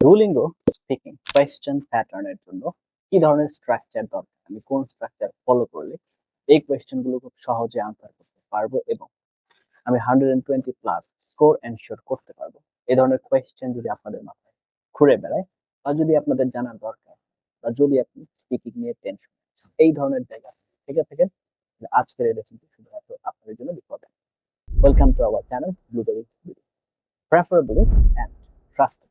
Duolingo speaking question প্যাটার্নের জন্য কি ধরনের স্ট্রাকচার দরকার? আমি কোন স্ট্রাকচার ফলো করলে এই কোয়েশ্চেনগুলো খুব সহজে আনসার করতে পারব এবং আমি hundred and twenty plus score ensure করতে পারব। এই ধরনের কোয়েশ্চেন যদি আপনাদের মাথায় ঘুরে বেড়ায় বা যদি আপনাদের জানার দরকার বা যদি আপনি স্পিকিং নিয়ে টেনশন এই ধরনের জায়গা থেকে থেকে আজকের এই রেসিপি শুধুমাত্র আপনাদের জন্য বিপদ welcome to our channel blueberry preferably and trusted.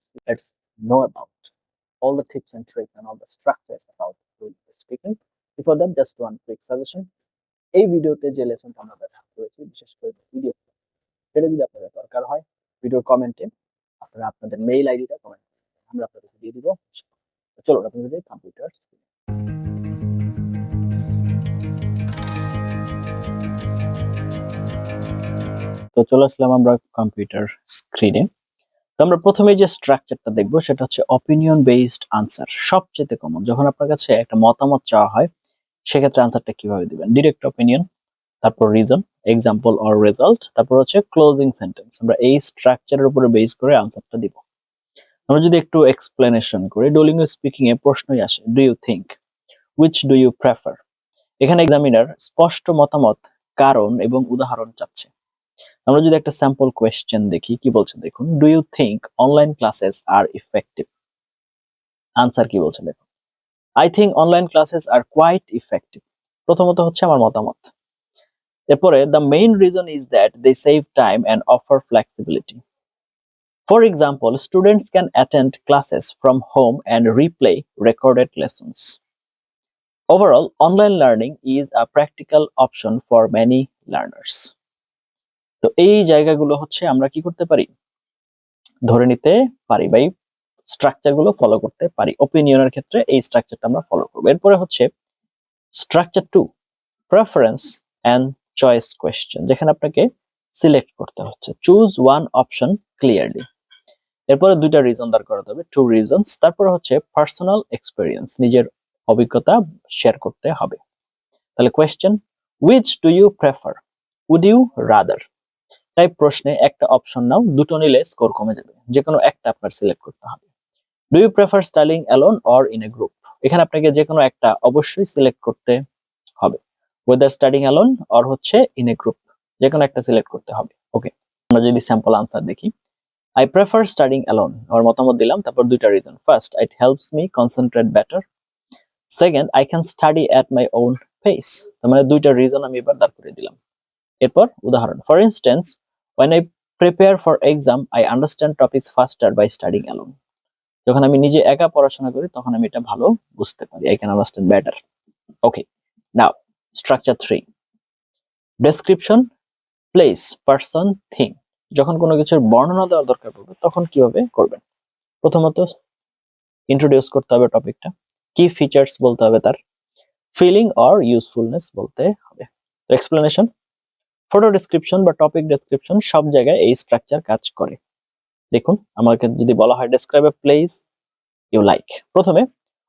Let's know about all the tips and tricks and all the structures about Duolingo speaking. Before that, just one quick suggestion. এই ভিডিওতে যে লেসনটা আমরা ব্যবহার করেছি বিশেষ করে ভিডিও সেটা যদি আপনাদের দরকার হয় ভিডিওর কমেন্টে আপনারা আপনাদের মেইল আইডিটা কমেন্ট আমরা আপনাদেরকে দিয়ে দিব চলো আপনাদের কম্পিউটার তো চলে আসলাম আমরা কম্পিউটার স্ক্রিনে আমরা প্রথমে যে স্ট্রাকচারটা দেখব, সেটা হচ্ছে অপিনিয়ন বেসড আনসার সবচেয়ে কমন যখন আপনার কাছে একটা মতামত চাওয়া হয়, সেক্ষেত্রে আনসারটা কীভাবে দিবেন? ডিরেক্ট অপিনিয়ন তারপর রিজন এক্সাম্পল অর রেজাল্ট তারপর হচ্ছে ক্লোজিং সেন্টেন্স আমরা এই স্ট্রাকচারের উপরে বেস করে আনসারটা দিব। আমরা যদি একটু এক্সপ্লেনেশন করি ডুলিঙ্গো স্পিকিং এ প্রশ্নই আসে do you think which do you prefer এখানে এক্সামিনার স্পষ্ট মতামত, কারণ এবং উদাহরণ চাচ্ছে। আমরা যদি একটা স্যাম্পল কোয়েশ্চেন দেখি কি বলছে? দেখুন do you think online classes are effective answer কি বলছে? দেখুন I think online classes are quite effective প্রথমত হচ্ছে আমার মতামত। এরপরে the main reason is that they save time and offer flexibility for example students can attend classes from home and replay recorded lessons Overall, online learning is a practical option for many learners. তো এই জায়গাগুলো হচ্ছে আমরা কি করতে পারি? ধরে নিতে পারি বা স্ট্রাকচারগুলো ফলো করতে পারি। ওপিনিয়নের ক্ষেত্রে এই স্ট্রাকচারটা আমরা ফলো করব। এরপরে হচ্ছে structure two preference and choice question যেখানে আপনাকে সিলেক্ট করতে হচ্ছে। চুজ ওয়ান অপশন ক্লিয়ারলি এরপরে দুইটা রিজন দাঁড় করাতে হবে টু রিজনস তারপরে হচ্ছে পার্সোনাল এক্সপিরিয়েন্স নিজের অভিজ্ঞতা শেয়ার করতে হবে। তাহলে question which do you prefer would you rather তাই প্রশ্নে একটা অপশন নাও, দুটো নিলে স্কোর কমে যাবে। যে কোনো একটা আপনার সিলেক্ট করতে হবে। Do you prefer studying alone or in a group এখানে আপনাকে যে কোনো একটা অবশ্যই সিলেক্ট করতে হবে। ওয়েদার স্টাডিং অ্যালোন অর হচ্ছে ইন এ গ্রুপ যে কোনো একটা সিলেক্ট করতে হবে। ওকে আমরা যদি স্যাম্পল আনসার দেখি। আই প্রেফার স্টাডিং অ্যালোন আমার মতামত দিলাম, তারপর দুইটা reason first it helps me concentrate better second I can study at my own pace তার মানে দুইটা রিজন আমি এবার দাঁড় করে দিলাম। এরপর উদাহরণ for instance when I prepare for exam I understand topics faster by studying alone যখন আমি নিজে একা পড়াশোনা করি, তখন আমি এটা ভালো বুঝতে পারি, I can understand better. Okay now structure 3 description place person thing যখন কোনো কিছুর বর্ণনা দেওয়ার দরকার পড়বে, তখন কীভাবে করবেন? প্রথমত ইন্ট্রোডিউস করতে হবে টপিকটা কি ফিচার্স বলতে হবে তার? ফিলিং অর ইউজফুলনেস বলতে হবে। তো এক্সপ্লেনেশন ফটো ডেসক্রিপশন বা টপিক ডেসক্রিপশন সব জায়গায় এই স্ট্রাকচার কাজ করে। দেখুন, আমাকে যদি বলা হয় describe a place you like প্রথমে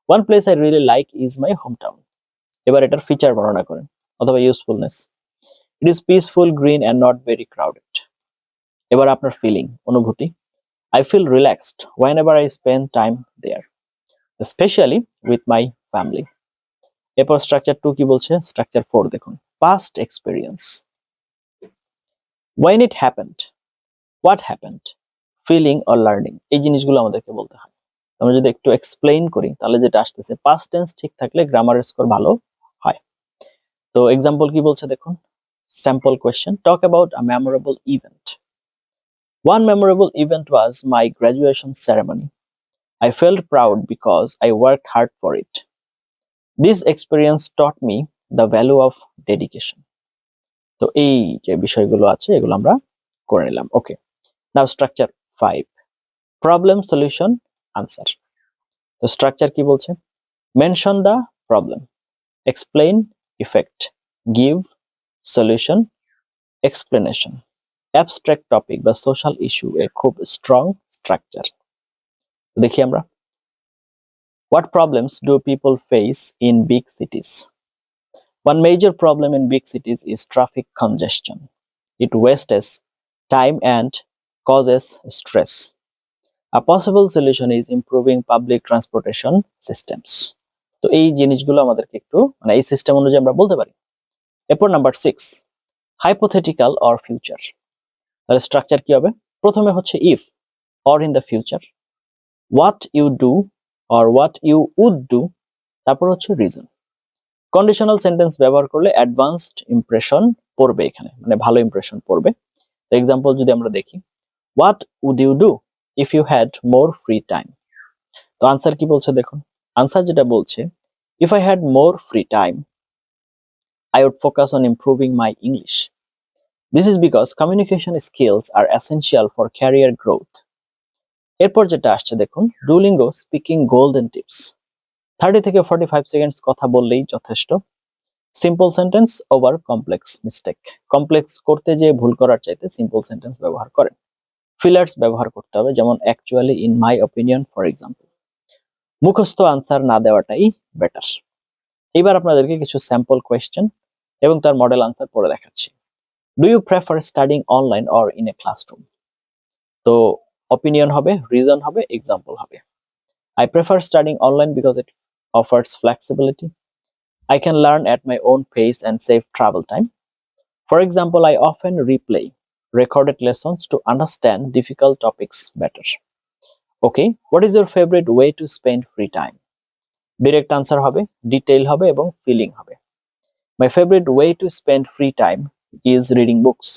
one place I really like is my home town এবার এটার ফিচার বর্ণনা করেন, অথবা usefulness it is peaceful green and not very crowded এবার আপনার ফিলিং অনুভূতি। I feel relaxed whenever I spend time there specially with my family এরপর structure two কি বলছে? স্ট্রাকচার ফোর দেখুন। Past experience when it happened what happened feeling or learning এই জিনিসগুলো আমাদেরকে বলতে হয়। আমরা যদি একটু এক্সপ্লেইন করি, তাহলে যেটা আসতেছে পাস্ট টেন্স ঠিক থাকলে গ্রামারের স্কোর ভালো হয়। তো এক্সাম্পল কি বলছে দেখুন? Sample question talk about a memorable event one memorable event was my graduation ceremony I felt proud because I worked hard for it. This experience taught me the value of dedication. তো এই যে বিষয়গুলো আছে, এগুলো আমরা করে নিলাম। Okay now structure five problem solution answer তো স্ট্রাকচার কি বলছে? Mention the problem explain effect give solution explanation abstract topic বা সোশ্যাল ইস্যু এর খুব স্ট্রং স্ট্রাকচার দেখি আমরা। What problems do people face in big cities? One major problem in big cities is traffic congestion. It wastes time and causes stress. A possible solution is improving public transportation systems. তো এই জিনিসগুলো আমাদেরকে একটু মানে এই system অনুযায়ী আমরা বলতে পারি এরপর number six hypothetical or future তাহলে স্ট্রাকচার কি হবে প্রথমে হচ্ছে if or in the future what you do or what you would do তারপর হচ্ছে রিজন কন্ডিশনাল সেন্টেন্স ব্যবহার করলে অ্যাডভান্সড ইমপ্রেশন পড়বে এখানে মানে ভালো ইমপ্রেশন পড়বে। তো এক্সাম্পল যদি আমরা দেখি what would you do if you had more free time তো আনসার কি বলছে দেখুন আনসার যেটা বলছে if I had more free time I would focus on improving my English this is because communication skills are essential for career growth এরপর যেটা আসছে দেখুন Duolingo speaking golden tips thirty থেকে ফর্টি ফাইভ সেকেন্ডস কথা বললেই যথেষ্ট। Simple sentence over complex mistake complex করতে যে ভুল করার চাইতে সিম্পল সেন্টেন্স ব্যবহার করেন। ফিলার্স ব্যবহার করতে হবে, যেমন actually in my opinion for example মুখস্থ আনসার না দেওয়াটাই বেটার এবার আপনাদেরকে কিছু স্যাম্পল কোয়েশ্চেন এবং তার মডেল আনসার পরে দেখাচ্ছি। Do you prefer studying online or in a classroom তো opinion হবে রিজন হবে, example হবে। I prefer studying online because it offers flexibility I can learn at my own pace and save travel time for example I often replay recorded lessons to understand difficult topics better okay what is your favorite way to spend free time direct answer হবে detail হবে এবং feeling হবে my favorite way to spend free time is reading books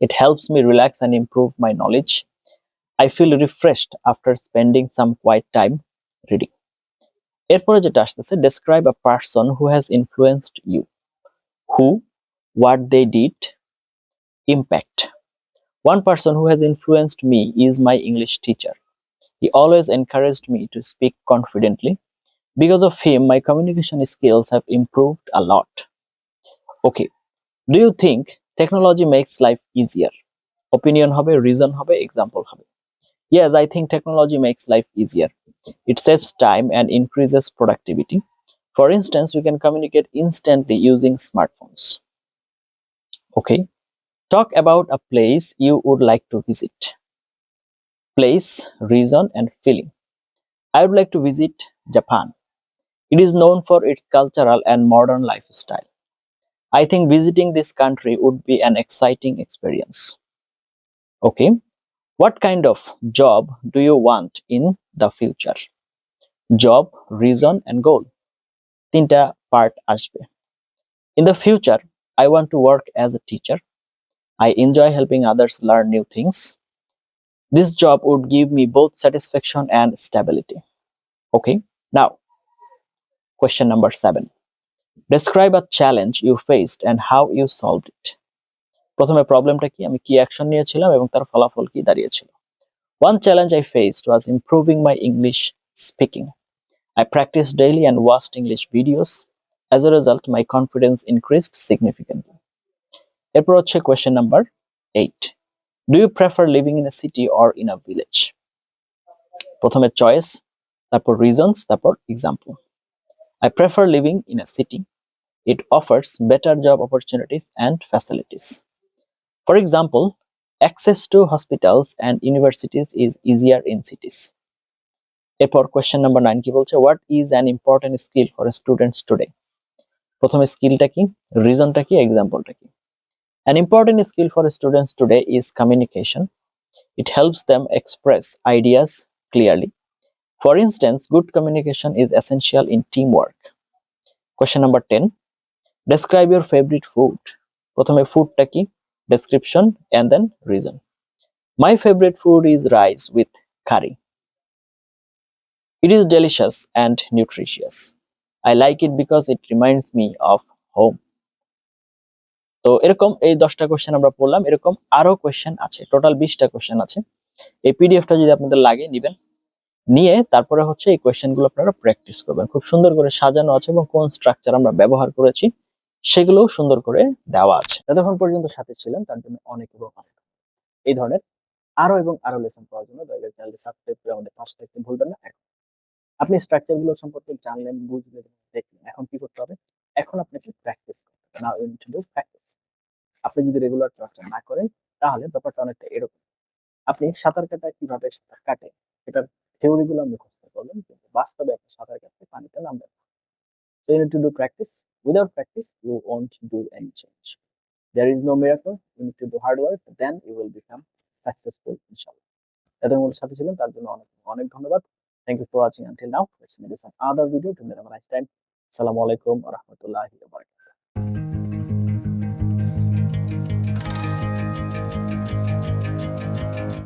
it helps me relax and improve my knowledge I feel refreshed after spending some quiet time reading. এরপরে যেটা আসতেছে describe a person who has influenced you. Who, what they did, impact. One person who has influenced me is my English teacher. He always encouraged me to speak confidently. Because of him, my communication skills have improved a lot. Okay, do you think technology makes life easier? Opinion হবে, reason হবে, example হবে. Yes, I think technology makes life easier. It saves time and increases productivity. For instance, we can communicate instantly using smartphones. Okay, talk about a place you would like to visit. Place, reason, and feeling. I would like to visit Japan. It is known for its cultural and modern lifestyle. I think visiting this country would be an exciting experience. Okay, what kind of job do you want in the future? Job, reason, and goal. তিনটা part আসবে In the future, I want to work as a teacher. I enjoy helping others learn new things. This job would give me both satisfaction and stability. Okay, now, question number seven. Describe a challenge you faced and how you solved it. প্রথমে প্রবলেমটা কি আমি কি action নিয়েছিলাম এবং তার ফলাফল কি দাঁড়িয়েছিল One challenge I faced was improving my English speaking. I practiced daily and watched English videos. As a result, my confidence increased significantly. এরপর হচ্ছে question number 8. Do you prefer living in a city or in a village? প্রথমে choice, তারপর reasons, তারপর example. I prefer living in a city. It offers better job opportunities and facilities. For example, access to hospitals and universities is easier in cities এরপর question number nine কি বলছে? What is an important skill for students today প্রথমে স্কিলটা কি? রিজনটা কি? এক্সাম্পলটা কি? An important skill for students today is communication it helps them express ideas clearly for instance good communication is essential in team work question number ten describe your favourite food প্রথমে ফুডটা কি? Description, and then reason. My favorite food is rice with curry. It is delicious and nutritious. I like it because it reminds me of home. তো এরকম এই দশটা question আমরা পড়লাম এরকম আরও কোশ্চেন আছে টোটাল বিশটা কোশ্চেন আছে এই পিডিএফটা যদি আপনাদের লাগে, নিবেন নিয়ে তারপরে হচ্ছে এই কোয়েশ্চেনগুলো আপনারা প্র্যাকটিস করবেন খুব সুন্দর করে সাজানো আছে এবং কোন স্ট্রাকচার আমরা ব্যবহার করেছি সেগুলোও সুন্দর করে দেওয়া আছে। যতক্ষণ পর্যন্ত সাথে ছিলেন তার জন্য অনেক এবং অনেক এই ধরনের আরও এবং আরও লেসন পাওয়ার জন্য দয়া করে চ্যানেলটি সাবস্ক্রাইব করে আমাদের পাশে থাকতে ভুলবেন না। এখন আপনি স্ট্রাকচারগুলো সম্পর্কে জানলেন, বুঝলেন, দেখলেন, এখন কি করতে হবে? এখন আপনাকে প্র্যাকটিস করতে হবে। Now you to do practice আপনি যদি রেগুলার চর্চা না করেন, তাহলে ব্যাপারটা অনেকটা এরকম। আপনি সাঁতার কাটা কীভাবে সাঁতার কাটে, সেটার থিওরি গুলো মুখস্থ করবেন কিন্তু বাস্তবে আপনি সাঁতার কাটতে পানিতে নামবেন So you need to do practice. Without practice, you won't do any change. There is no miracle. You need to do hard work. Then you will become successful, inshallah. যাদের মধ্যে সাথে ছিলেন তার জন্য অনেক অনেক ধন্যবাদ thank you for watching until now let's make some other video to make a nice time আসসালামু আলাইকুম ওয়া রাহমাতুল্লাহি ওয়া বারাকাতুহু